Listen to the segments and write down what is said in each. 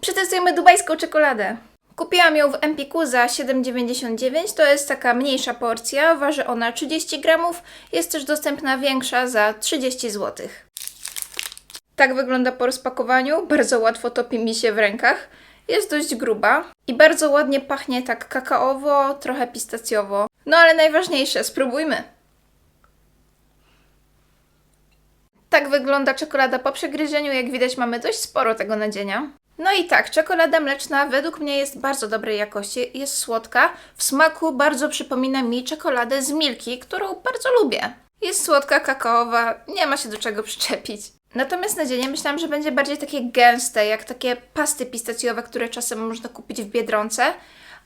Przetestujemy dubajską czekoladę. Kupiłam ją w Empiku za 7,99. To jest taka mniejsza porcja. Waży ona 30 gramów. Jest też dostępna większa za 30 zł. Tak wygląda po rozpakowaniu. Bardzo łatwo topi mi się w rękach. Jest dość gruba i bardzo ładnie pachnie tak kakaowo, trochę pistacjowo. No ale najważniejsze, spróbujmy. Tak wygląda czekolada po przegryzieniu. Jak widać, mamy dość sporo tego nadzienia. No i tak, czekolada mleczna według mnie jest bardzo dobrej jakości. Jest słodka. W smaku bardzo przypomina mi czekoladę z Milki, którą bardzo lubię. Jest słodka, kakaowa, nie ma się do czego przyczepić. Natomiast nadzienie myślałam, że będzie bardziej takie gęste, jak takie pasty pistacjowe, które czasem można kupić w Biedronce.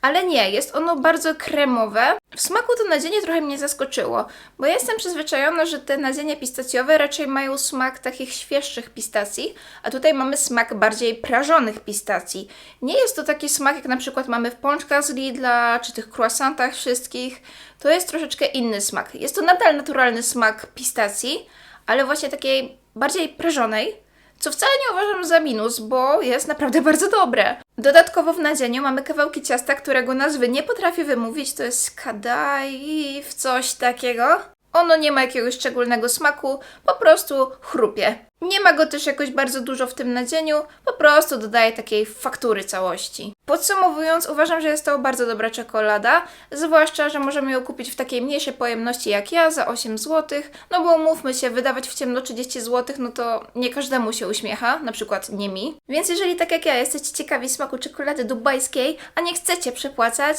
Ale nie, jest ono bardzo kremowe. W smaku to nadzienie trochę mnie zaskoczyło, bo jestem przyzwyczajona, że te nadzienia pistacjowe raczej mają smak takich świeższych pistacji, a tutaj mamy smak bardziej prażonych pistacji. Nie jest to taki smak, jak na przykład mamy w pączkach z Lidla, czy tych croissantach wszystkich. To jest troszeczkę inny smak. Jest to nadal naturalny smak pistacji, ale właśnie takiej bardziej prażonej, co wcale nie uważam za minus, bo jest naprawdę bardzo dobre. Dodatkowo w nadzieniu mamy kawałki ciasta, którego nazwy nie potrafię wymówić. To jest kadaif, coś takiego. Ono nie ma jakiegoś szczególnego smaku, po prostu chrupie. Nie ma go też jakoś bardzo dużo w tym nadzieniu, po prostu dodaje takiej faktury całości. Podsumowując, uważam, że jest to bardzo dobra czekolada, zwłaszcza, że możemy ją kupić w takiej mniejszej pojemności jak ja za 8 zł, no bo umówmy się, wydawać w ciemno 30 zł, no to nie każdemu się uśmiecha, na przykład nie mi. Więc jeżeli tak jak ja jesteście ciekawi smaku czekolady dubajskiej, a nie chcecie przepłacać,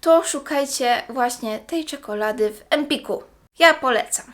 to szukajcie właśnie tej czekolady w Empiku. Ja polecam.